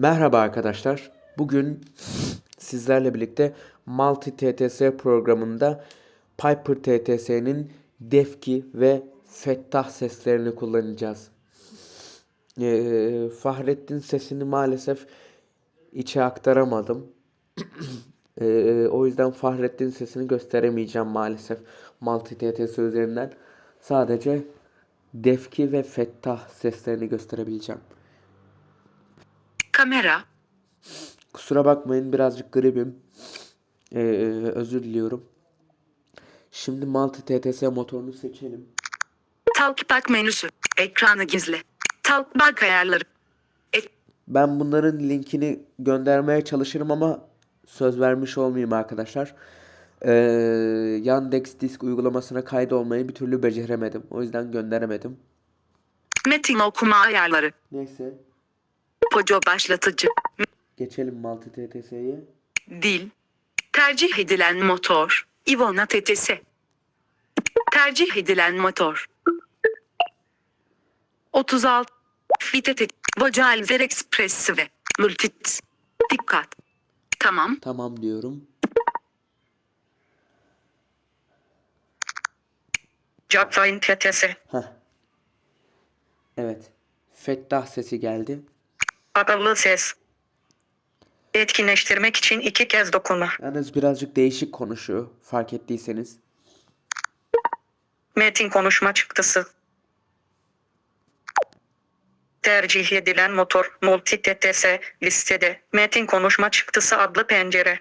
Merhaba arkadaşlar. Bugün sizlerle birlikte Multi TTS programında Piper TTS'nin Defki ve Fettah seslerini kullanacağız. Ee, Fahrettin sesini maalesef içe aktaramadım. Ee, o yüzden Fahrettin sesini gösteremeyeceğim maalesef Multi TTS üzerinden. Sadece Defki ve Fettah seslerini gösterebileceğim. Kamera. Kusura bakmayın birazcık gribim. Ee, özür diliyorum. Şimdi Multi TTS motorunu seçelim. Talkback menüsü. Ekranı gizle. Talkback ayarları. Ek- Ben bunların linkini göndermeye çalışırım ama söz vermiş olmayayım arkadaşlar. Ee, Yandex Disk uygulamasına kaydolmayı bir türlü beceremedim. O yüzden gönderemedim. Metin okuma ayarları. Neyse Poco başlatıcı. geçelim Multi TTS'ye. Dil. Tercih edilen motor. Ivona TTS. Tercih edilen motor. 36. Vitet. Vocalizer Expressive. Multit. Dikkat. Tamam. Tamam diyorum. Jobline TTS. Heh. Evet. Fettah sesi geldi. Akıllı ses. Etkinleştirmek için iki kez dokunma. Yalnız birazcık değişik konuşuyor fark ettiyseniz. Metin konuşma çıktısı. Tercih edilen motor Multi TTS listede. Metin konuşma çıktısı adlı pencere.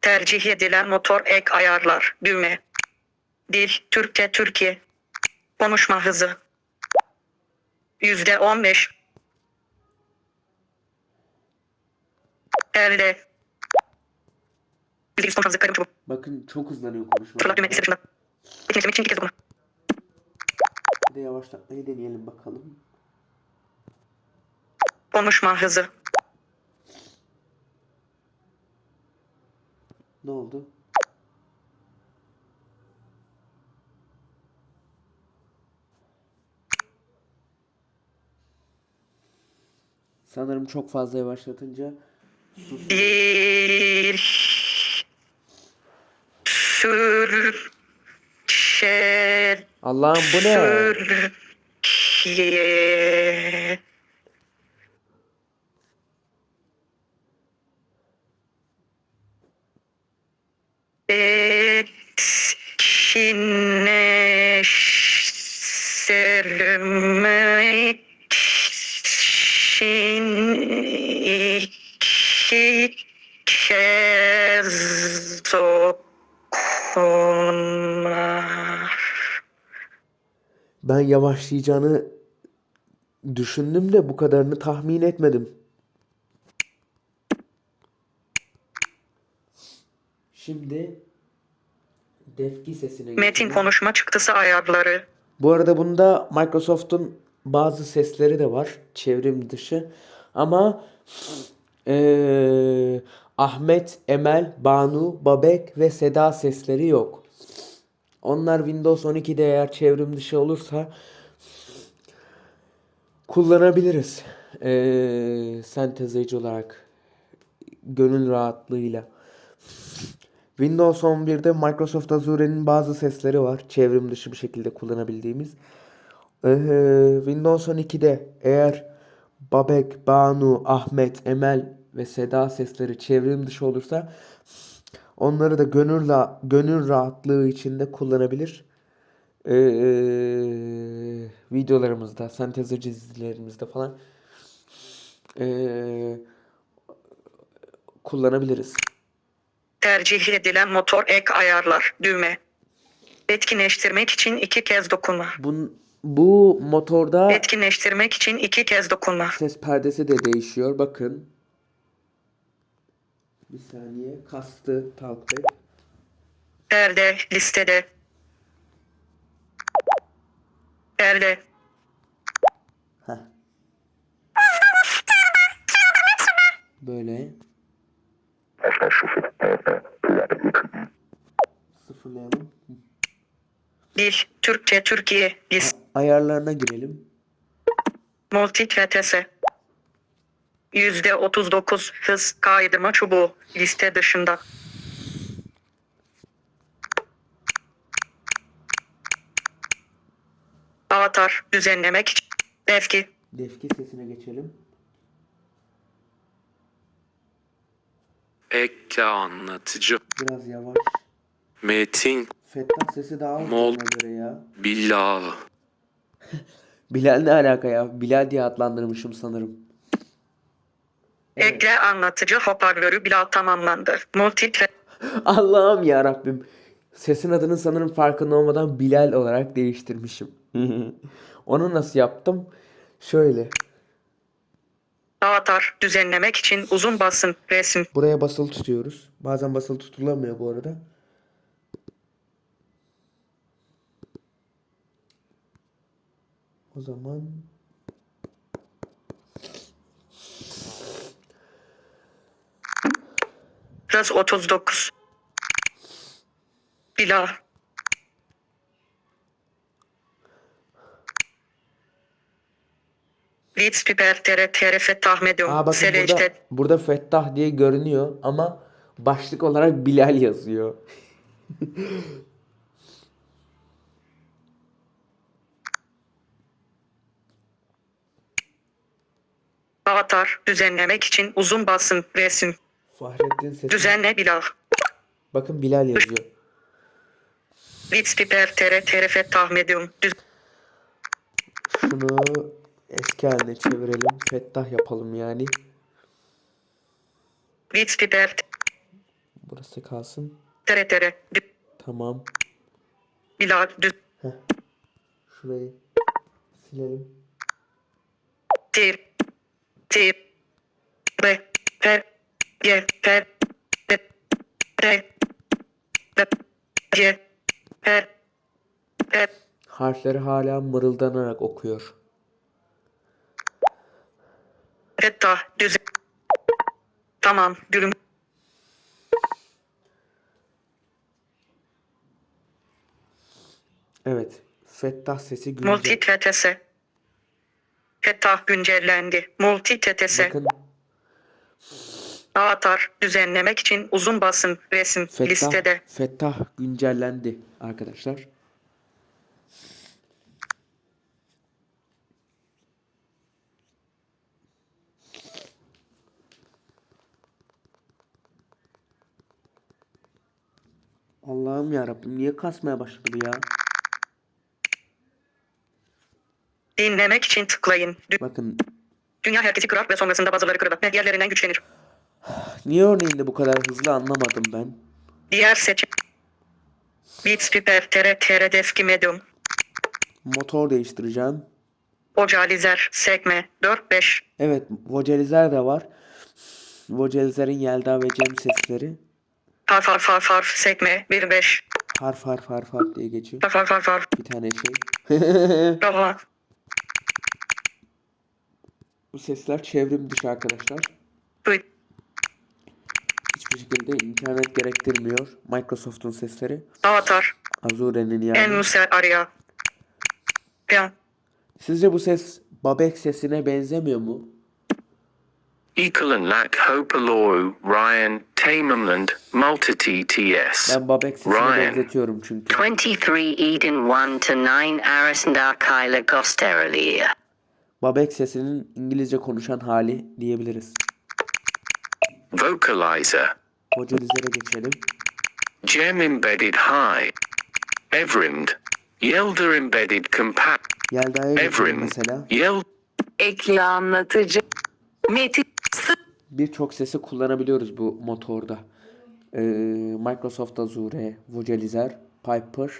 Tercih edilen motor ek ayarlar düğme. Dil Türkçe Türkiye. Konuşma hızı. Yüzde on beş. Elde. Yüzde yüz konuşma karım çabuk. Bakın çok hızlanıyor Fırlat konuşma. düğmesi dışında. Etkinleştirmek için iki kez dokunma. Bir de yavaşlatmayı deneyelim bakalım. Konuşma hızı. Ne oldu? Sanırım çok fazla yavaşlatınca Bir sür şer Allah'ım bu ne? Türkiye etkinleştirmek için iki kez dokunma. Ben yavaşlayacağını düşündüm de bu kadarını tahmin etmedim. Şimdi Defki sesine Metin geçelim. konuşma çıktısı ayarları. Bu arada bunda Microsoft'un bazı sesleri de var. Çevrim dışı. Ama eee, Ahmet, Emel, Banu, Babek ve Seda sesleri yok. Onlar Windows 12'de eğer çevrim dışı olursa kullanabiliriz. Eee sentezleyici olarak. Gönül rahatlığıyla. Windows 11'de Microsoft Azure'nin bazı sesleri var. Çevrim dışı bir şekilde kullanabildiğimiz. Ee, Windows 12'de eğer Babek, Banu, Ahmet, Emel ve Seda sesleri çevrim dışı olursa onları da gönül, gönül rahatlığı içinde kullanabilir. Ee, videolarımızda, sentezci dizilerimizde falan ee, kullanabiliriz. Tercih edilen motor ek ayarlar düğme. Etkinleştirmek için iki kez dokunma. Bun, bu motorda Etkinleştirmek için iki kez dokunma. ses perdesi de değişiyor. Bakın. Bir saniye. Kastı Talkback. Elde listede. Elde. Heh. Böyle. Sıfırlayalım. Dil Türkçe Türkiye. List. Ayarlarına girelim. Multi TTS. %39 hız kaydırma çubuğu liste dışında. Avatar düzenlemek için. Defki. Defki sesine geçelim. Ek anlatıcı. Biraz yavaş. Metin Fettah sesi daha az Mol- göre ya. Bilal. Bilal ne alaka ya? Bilal diye adlandırmışım sanırım. Ekle anlatıcı hoparlörü bila tamamlandı. Multi te- Allah'ım ya Rabbim. Sesin adını sanırım farkında olmadan Bilal olarak değiştirmişim. Onu nasıl yaptım? Şöyle. Avatar düzenlemek için uzun basın resim. Buraya basılı tutuyoruz. Bazen basılı tutulamıyor bu arada. O zaman Hız 39. Bila. Leeds biber tere tere fettah medium. Aa bakın burada, burada Fettah diye görünüyor ama başlık olarak Bilal yazıyor. Avatar düzenlemek için uzun basın resim. Fahrettin sesi. Düzenle bila. Bakın Bilal yazıyor. Leeds biber tere tere fettah medium. Düz- Şunu eski haline çevirelim. Fettah yapalım yani. Leeds biber Burası kalsın. tere tere. Tamam. Bila. Düz. Şurayı silelim. Tir. Tir. Re. Per. Ye. Per. Re. Re. Re. Ye. Per. Per. Harfleri hala mırıldanarak okuyor. Fetta. Düz. Tamam. Gülüm. Evet. Fettah sesi güncel. Multi TTS. Fetta güncellendi. Multi TTS. Bakın Avatar düzenlemek için uzun basın resim Fettah, listede. Fettah güncellendi arkadaşlar. Allah'ım ya Rabbim niye kasmaya başladı bu ya? Dinlemek için tıklayın. Dü- Bakın Dünya herkesi kırar ve sonrasında bazıları kırılır ve diğerlerinden güçlenir. Niye örneğinde bu kadar hızlı anlamadım ben. Diğer seçim. Beats Piper Tere Tere Defki Medium. Motor değiştireceğim. Ocalizer Sekme 4-5. Evet, vocalizer de var. Vocalizer'in Yelda ve Cem sesleri Harf harf harf harf Sekme 1-5. harf harf harf harf diye geçiyor. Harf harf harf harf. Bir tane şey. Bu sesler çevrim dışı arkadaşlar. Hiçbir şekilde internet gerektirmiyor. Microsoft'un sesleri. Avatar. Azure'nin yani. Enuse Arya. Piyan. Sizce bu ses Babek sesine benzemiyor mu? Equalan Lack Hopaloro, Ryan, Tamerland, Multi TTS. Ben Babek sesine Ryan. benzetiyorum çünkü. 23 Eden 1 to 9 Arasandar Kyla Gosterelia. Babek sesinin İngilizce konuşan hali diyebiliriz. Vocalizer. Vocalizer'e geçelim. Gem Embedded High. Evrind. Yelder Embedded Compact. Yelda'ya geçelim mesela. Yel. Ekli anlatıcı. Metin Birçok sesi kullanabiliyoruz bu motorda. Ee, Microsoft Azure, Vocalizer, Piper.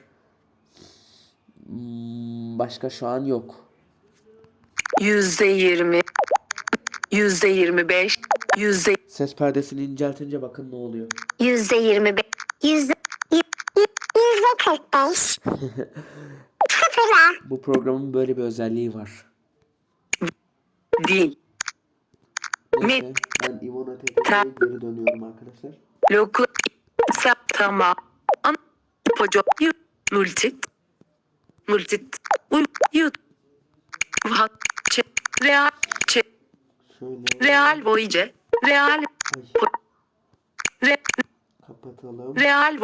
Hmm, başka şu an yok. yüzde yirmi. Yüzde yirmi beş. Yüzde Ses perdesini inceltince bakın ne oluyor. Yüzde yirmi beş. Yüzde, yüzde kırk beş. Bu programın böyle bir özelliği var. değil. Neyse ben Ivona TV'ye geri dönüyorum arkadaşlar. Loku. Sa tamam. An. Poco. Yu. Multi. Multi. Uy. Yu. Hat. Çe. Real. Real Voice. Real. Re, kapatalım. Real.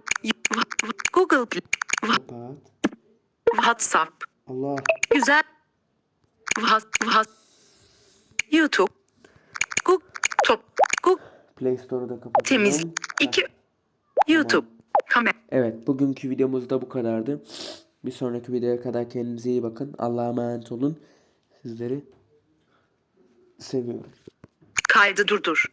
Google. Kapat. WhatsApp. Allah. Güzel. YouTube. Google. Top. Google. Play Store'u da kapatalım. Temiz. 2. YouTube. Kamera. Evet bugünkü videomuz da bu kadardı. Bir sonraki videoya kadar kendinize iyi bakın. Allah'a emanet olun. Sizleri seviyorum. Kaydı durdur.